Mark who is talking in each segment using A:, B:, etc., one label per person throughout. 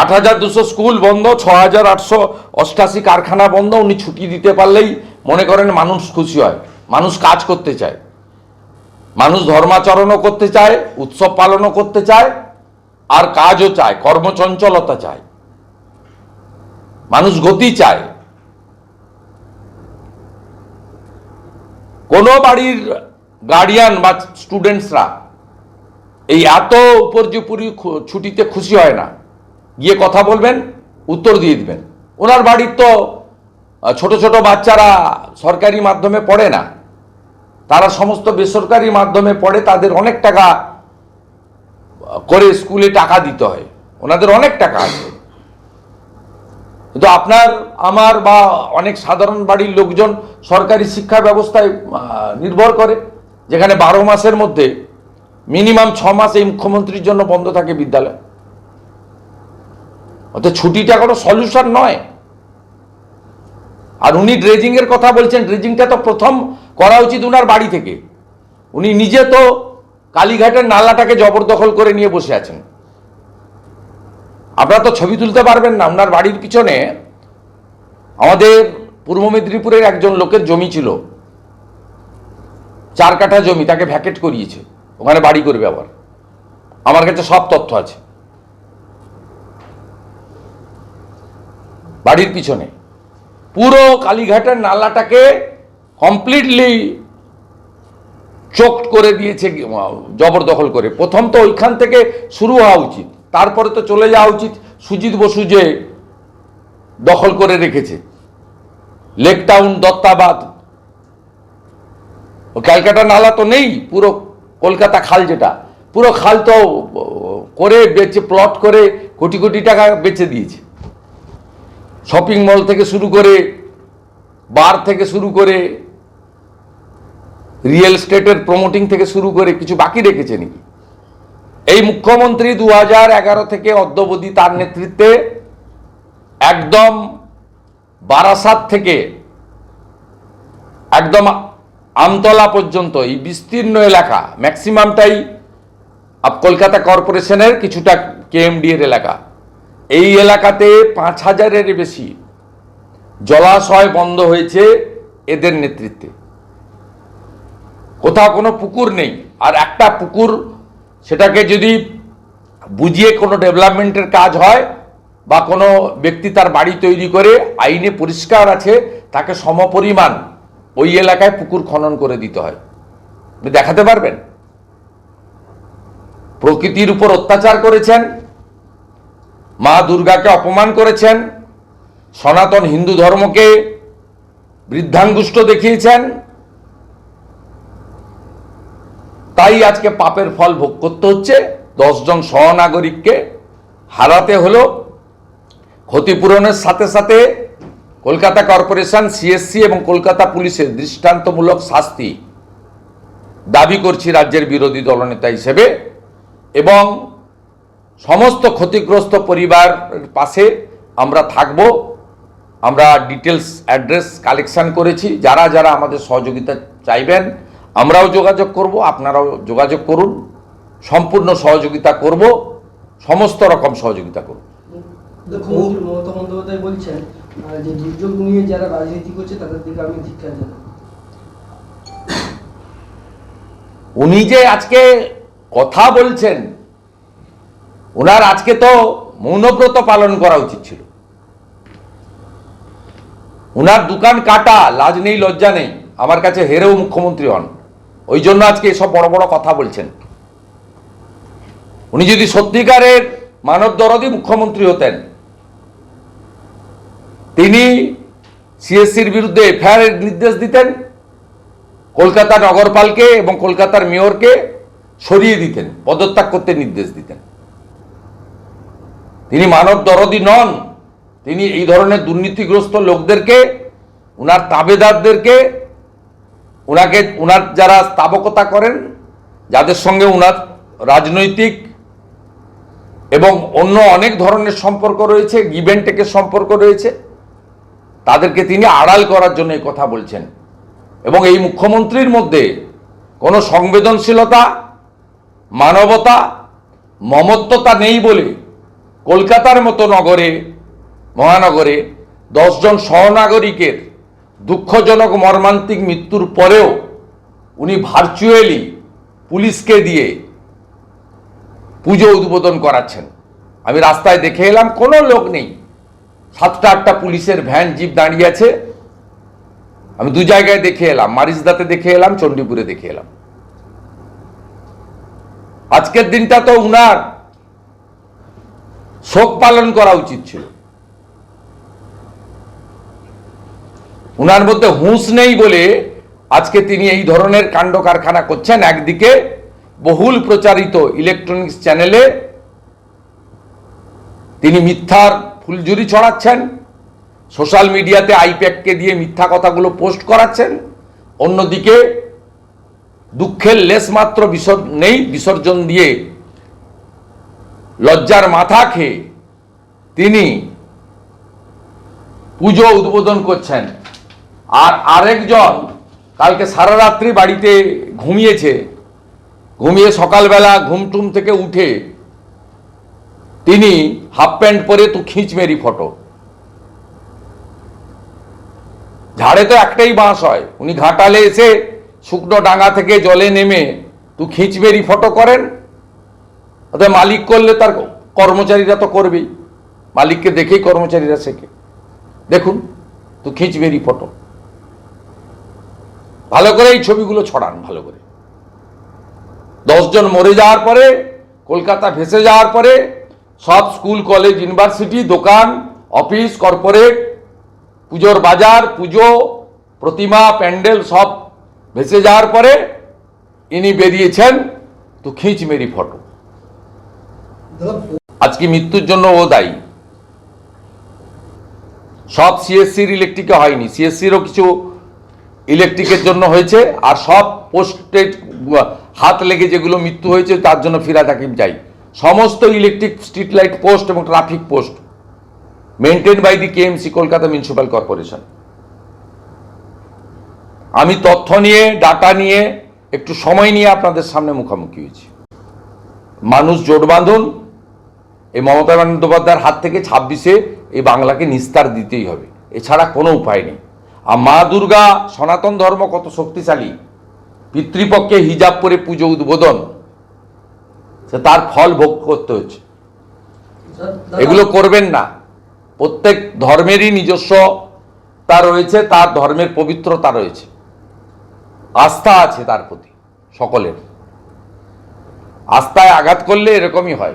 A: আট হাজার দুশো স্কুল বন্ধ, ছ হাজার আটশো অষ্টাশি কারখানা বন্ধ, উনি ছুটি দিতে পারলেই মনে করেন মানুষ খুশি হয়, মানুষ কাজ করতে চায়, মানুষ ধর্মাচরণও করতে চায়, উৎসব পালনও করতে চায়, আর কাজও চায়, কর্মচঞ্চলতা চায়, মানুষ গতি চায়। কোনো বাড়ির গার্ডিয়ান বা স্টুডেন্টসরা এই এত উপর্যুপুরি ছুটিতে খুশি হয় না। গিয়ে কথা বলবেন, উত্তর দিয়ে দিবেন। ওনার বাড়ির তো ছোট ছোট বাচ্চারা সরকারি মাধ্যমে পড়ে না। তারা সমস্ত বেসরকারি মাধ্যমে পড়ে, তাদের অনেক টাকা করে স্কুলে টাকা দিতে হয়। ওনাদের অনেক টাকা আছে। কিন্তু আপনার, আমার বা অনেক সাধারণ বাড়ির লোকজন সরকারি শিক্ষা ব্যবস্থায় নির্ভর করে, যেখানে বারো মাসের মধ্যে মিনিমাম ছ মাস এই মুখ্যমন্ত্রীর জন্য বন্ধ থাকে বিদ্যালয়। অর্থাৎ ছুটিটা কোনো সলিউশন নয়। আর উনি ড্রেজিং এর কথা বলছেন, ড্রেজিংটা তো প্রথম করা উচিত উনার বাড়ি থেকে। উনি নিজে তো কালীঘাটের নালাটাকে জবরদখল করে নিয়ে বসে আছেন। আপনারা তো ছবি তুলতে পারবেন না ওনার বাড়ির পিছনে আমাদের পূর্ব মেদিনীপুরের একজন লোকের জমি ছিল। চার কাঠা জমি, তাকে ভ্যাকেট করিয়েছে। ওখানে বাড়ি করবে আবার। আমার কাছে সব তথ্য আছে। বাড়ির পিছনে। পুরো কালীঘাটের নালাটাকে কমপ্লিটলি চোখ করে দিয়েছে, জবরদখল করে। প্রথম তো ওইখান থেকে শুরু হওয়া উচিত। তারপরে তো চলে যাওয়া উচিত। সুজিত বসু যে দখল করে রেখেছে। Lake Town Dattabad. ও ক্যালকাটা নালা তো নেই, পুরো কলকাতা খাল যেটা। পুরো খাল তো করে বেচে প্লট করে কোটি কোটি টাকা বেচে দিয়েছে। শপিং মল থেকে শুরু করে বার থেকে শুরু করে রিয়েল স্টেটের প্রমোটিং থেকে শুরু করে কিছু বাকি রেখেছে নাকি? এই মুখ্যমন্ত্রী দু হাজার এগারো থেকে অদ্যবধি তার নেতৃত্বে একদম বারাসাত থেকে একদম আমতলা পর্যন্ত এই বিস্তীর্ণ এলাকা ম্যাক্সিমামটাই কলকাতা কর্পোরেশনের কিছুটা কেএমডি এর এলাকা। এই এলাকাতে পাঁচ হাজারের বেশি জলাশয় বন্ধ হয়েছে এদের নেতৃত্বে। কোথাও কোনো পুকুর নেই, আর একটা পুকুর সেটাকে যদি বুঝিয়ে কোনো ডেভেলপমেন্টের কাজ হয় বা কোনো ব্যক্তি তার বাড়ি তৈরি করে আইনে পরিষ্কার আছে, তাকে সমপরিমাণ ওই এলাকায় পুকুর খনন করে দিতে হয়। দেখাতে পারবেন? প্রকৃতির উপর অত্যাচার করেছেন মা দুর্গাকে অপমান করেছেন, সনাতন হিন্দু ধর্মকে বৃদ্ধাঙ্গুষ্ট দেখিয়েছেন। তাই আজকে পাপের ফল ভোগ করতে হচ্ছে। দশজন সহনাগরিককে হারাতে হলো। ক্ষতিপূরণের সাথে সাথে কলকাতা কর্পোরেশন, সিএসসি এবং কলকাতা পুলিশের দৃষ্টান্তমূলক শাস্তি দাবি করছি রাজ্যের বিরোধী দলনেতা হিসেবে এবং সমস্ত ক্ষতিগ্রস্ত পরিবার পাশে আমরা থাকব। আমরা ডিটেলস অ্যাড্রেস কালেকশন করেছি। যারা যারা আমাদের সহযোগিতা চাইবেন আমরাও যোগাযোগ করব আপনারাও যোগাযোগ করুন। সম্পূর্ণ সহযোগিতা করব সমস্ত রকম সহযোগিতা করব
B: মুখ্যমন্ত্রী মমতা বন্দ্যোপাধ্যায় বলছেন যে দুর্যোগ নিয়ে যারা রাজনীতি করছে তাদের দিকে আমি ধিক্ষার জানাই।
A: উনি যে আজকে কথা বলছেন ওনার আজকে তো মৌনব্রত পালন করা উচিত ছিল। উনার দোকান কাটা, লাজ নেই, লজ্জা নেই, আমার কাছে হেরেও মুখ্যমন্ত্রী হন। ওই জন্য আজকে এসব বড় বড় কথা বলছেন। উনি যদি সত্যিকারের মানব দরদি মুখ্যমন্ত্রী হতেন, তিনি সিএসসির বিরুদ্ধে এফআইআর নির্দেশ দিতেন, কলকাতা নগরপালকে এবং কলকাতার মেয়রকে সরিয়ে দিতেন, পদত্যাগ করতে নির্দেশ দিতেন। তিনি মানব দরদি নন। তিনি এই ধরনের দুর্নীতিগ্রস্ত লোকদেরকে ওনার তাবেদারদেরকে ওনাকে ওনার যারা স্থাবকতা করেন, যাদের সঙ্গে ওনার রাজনৈতিক এবং অন্য অনেক ধরনের সম্পর্ক রয়েছে গিভেন টেকের সম্পর্ক রয়েছে, তাদেরকে তিনি আড়াল করার জন্য এই কথা বলছেন। এবং এই মুখ্যমন্ত্রীর মধ্যে কোনো সংবেদনশীলতা, মানবতা, মমত্বতা নেই বলে কলকাতার মতো নগরে, মহানগরে দশজন সহনাগরিকের দুঃখজনক মর্মান্তিক মৃত্যুর পরেও উনি ভার্চুয়ালি পুলিশকে দিয়ে পুজো উদ্বোধন করাচ্ছেন। আমি রাস্তায় দেখে এলাম, কোনো লোক নেই। সাতটা আটটা পুলিশের ভ্যান, জিপ দাঁড়িয়ে আছে। আমি দু জায়গায় দেখে এলাম মারিসদাতে দেখে এলাম, চণ্ডীপুরে দেখে এলাম। আজকের দিনটা তো উনার শোক পালন করা উচিত ছিল। উনার মধ্যে হুঁশ নেই বলে আজকে তিনি এই ধরনের কাণ্ড কারখানা করছেন। একদিকে বহুল প্রচারিত ইলেকট্রনিক্স চ্যানেলে তিনি মিথ্যার ফুলঝুরি ছড়াচ্ছেন, সোশ্যাল মিডিয়াতে আইপ্যাককে দিয়ে মিথ্যা কথাগুলো পোস্ট করাচ্ছেন, অন্যদিকে দুঃখের লেশ মাত্র বিসর, নেই বিসর্জন দিয়ে লজ্জার মাথা খেয়ে তিনি পুজো উদ্বোধন করছেন। আর আরেকজন কালকে সারা রাত্রি বাড়িতে ঘুমিয়েছে। ঘুমিয়ে সকালবেলা ঘুমটুম থেকে উঠে তিনি হাফ প্যান্ট পরে তু খিঁচ মেরি ফটো। ঝাড়ে তো একটাই বাঁশ হয়। উনি ঘাটালে এসে শুকনো ডাঙ্গা থেকে জলে নেমে তু খিঁচবেরি ফটো করেন। অর্থাৎ মালিক করলে তার কর্মচারীরা তো করবেই। মালিককে দেখেই কর্মচারীরা শেখে। দেখুন, তো খিঁচবেরি ফটো ভালো করে এই ছবিগুলো ছড়ান, ভালো করে। দশজন মরে যাওয়ার পরে, কলকাতা ভেসে যাওয়ার পরে, সব স্কুল, কলেজ, ইউনিভার্সিটি, দোকান, অফিস, কর্পোরেট, পুজোর বাজার, পুজো, প্রতিমা, প্যান্ডেল সব ভেসে যাওয়ার পরে, ইনি বেরিয়েছেন, তো খিঁচ মেরি ফটো। আজকে মৃত্যুর জন্য ও দায়ী। সব সিএসসির ইলেকট্রিকে হয়নি। সিএসসিরও কিছু ইলেকট্রিকের জন্য হয়েছে, আর সব পোস্টেড হাত লেগে যেগুলো মৃত্যু হয়েছে, তার জন্য ফিরাদ হাকিম চাই। সমস্ত ইলেকট্রিক স্ট্রিট লাইট পোস্ট এবং traffic post maintain by the KMC Kolkata municipal corporation আমি তথ্য নিয়ে ডাটা নিয়ে, একটু সময় নিয়ে আপনাদের সামনে মুখোমুখি হয়েছি। মানুষ জোট বাঁধুন এই মমতা বন্দ্যোপাধ্যায়ের হাত থেকে ছাব্বিশে এই বাংলাকে নিস্তার দিতেই হবে। এছাড়া কোনো উপায় নেই। আর মা দুর্গা সনাতন ধর্ম কত শক্তিশালী। পিতৃপক্ষে হিজাব পরে পুজো উদ্বোধন। সে তার ফল ভোগ করতে হচ্ছে। এগুলো করবেন না। প্রত্যেক ধর্মেরই নিজস্ব তা রয়েছে, তার ধর্মের পবিত্রতা রয়েছে। আস্থা আছে তার প্রতি সকলের। আস্থায় আঘাত করলে এরকমই হয়।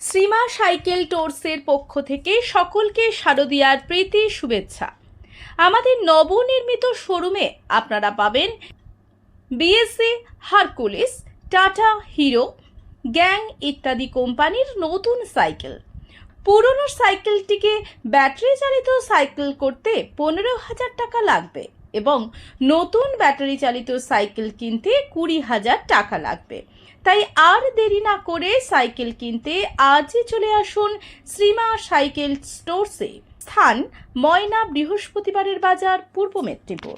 C: শ্রীমা সাইকেল টোর্সের পক্ষ থেকে সকলকে শারদীয়ার প্রীতি, শুভেচ্ছা। আমাদের নবনির্মিত শোরুমে আপনারা পাবেন বিএসসি হারকুলিস, টাটা হিরো, গ্যাং ইত্যাদি কোম্পানির নতুন সাইকেল। পুরনো সাইকেলটিকে ব্যাটারি চালিত সাইকেল করতে পনেরো হাজার টাকা লাগবে। এবং নতুন ব্যাটারি চালিত সাইকেল কিনতে কুড়ি হাজার টাকা লাগবে। তাই আর দেরি না করে সাইকেল কিনতে আজই চলে আসুন শ্রীমা সাইকেল স্টোরসে। স্থান ময়না বৃহস্পতিবারের বাজার পূর্ব মেদিনীপুর।